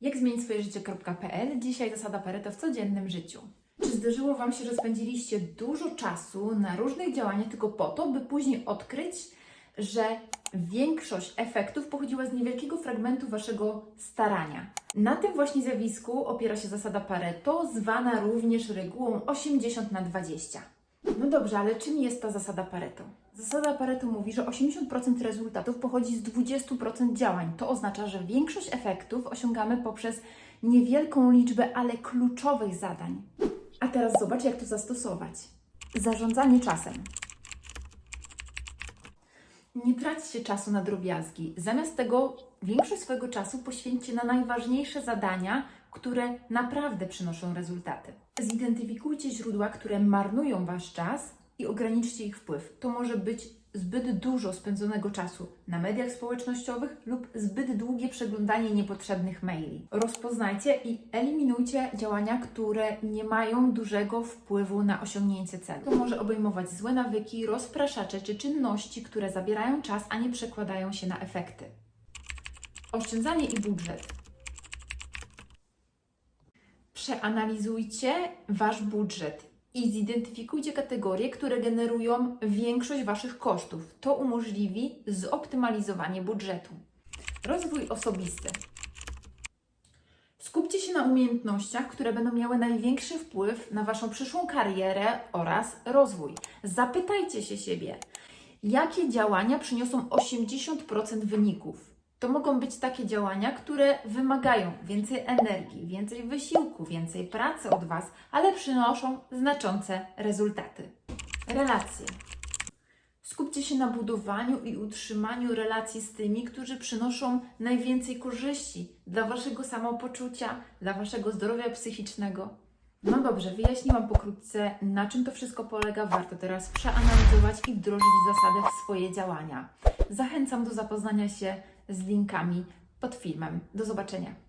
Jak zmienić swoje życie.pl? Dzisiaj zasada Pareto w codziennym życiu. Czy zdarzyło Wam się, że spędziliście dużo czasu na różnych działaniach tylko po to, by później odkryć, że większość efektów pochodziła z niewielkiego fragmentu Waszego starania? Na tym właśnie zjawisku opiera się zasada Pareto, zwana również regułą 80 na 20. No dobrze, ale czym jest ta zasada Pareto? Zasada Pareto mówi, że 80% rezultatów pochodzi z 20% działań. To oznacza, że większość efektów osiągamy poprzez niewielką liczbę, ale kluczowych zadań. A teraz zobacz, jak to zastosować. Zarządzanie czasem. Nie traćcie czasu na drobiazgi. Zamiast tego większość swojego czasu poświęćcie na najważniejsze zadania, które naprawdę przynoszą rezultaty. Zidentyfikujcie źródła, które marnują Wasz czas i ograniczcie ich wpływ. To może być zbyt dużo spędzonego czasu na mediach społecznościowych lub zbyt długie przeglądanie niepotrzebnych maili. Rozpoznajcie i eliminujcie działania, które nie mają dużego wpływu na osiągnięcie celu. To może obejmować złe nawyki, rozpraszacze czy czynności, które zabierają czas, a nie przekładają się na efekty. Oszczędzanie i budżet. Przeanalizujcie Wasz budżet i zidentyfikujcie kategorie, które generują większość Waszych kosztów. To umożliwi zoptymalizowanie budżetu. Rozwój osobisty. Skupcie się na umiejętnościach, które będą miały największy wpływ na Waszą przyszłą karierę oraz rozwój. Zapytajcie się siebie, jakie działania przyniosą 80% wyników. To mogą być takie działania, które wymagają więcej energii, więcej wysiłku, więcej pracy od Was, ale przynoszą znaczące rezultaty. Relacje. Skupcie się na budowaniu i utrzymaniu relacji z tymi, którzy przynoszą najwięcej korzyści dla Waszego samopoczucia, dla Waszego zdrowia psychicznego. No dobrze, wyjaśniłam pokrótce, na czym to wszystko polega. Warto teraz przeanalizować i wdrożyć zasadę w swoje działania. Zachęcam do zapoznania się z linkami pod filmem. Do zobaczenia.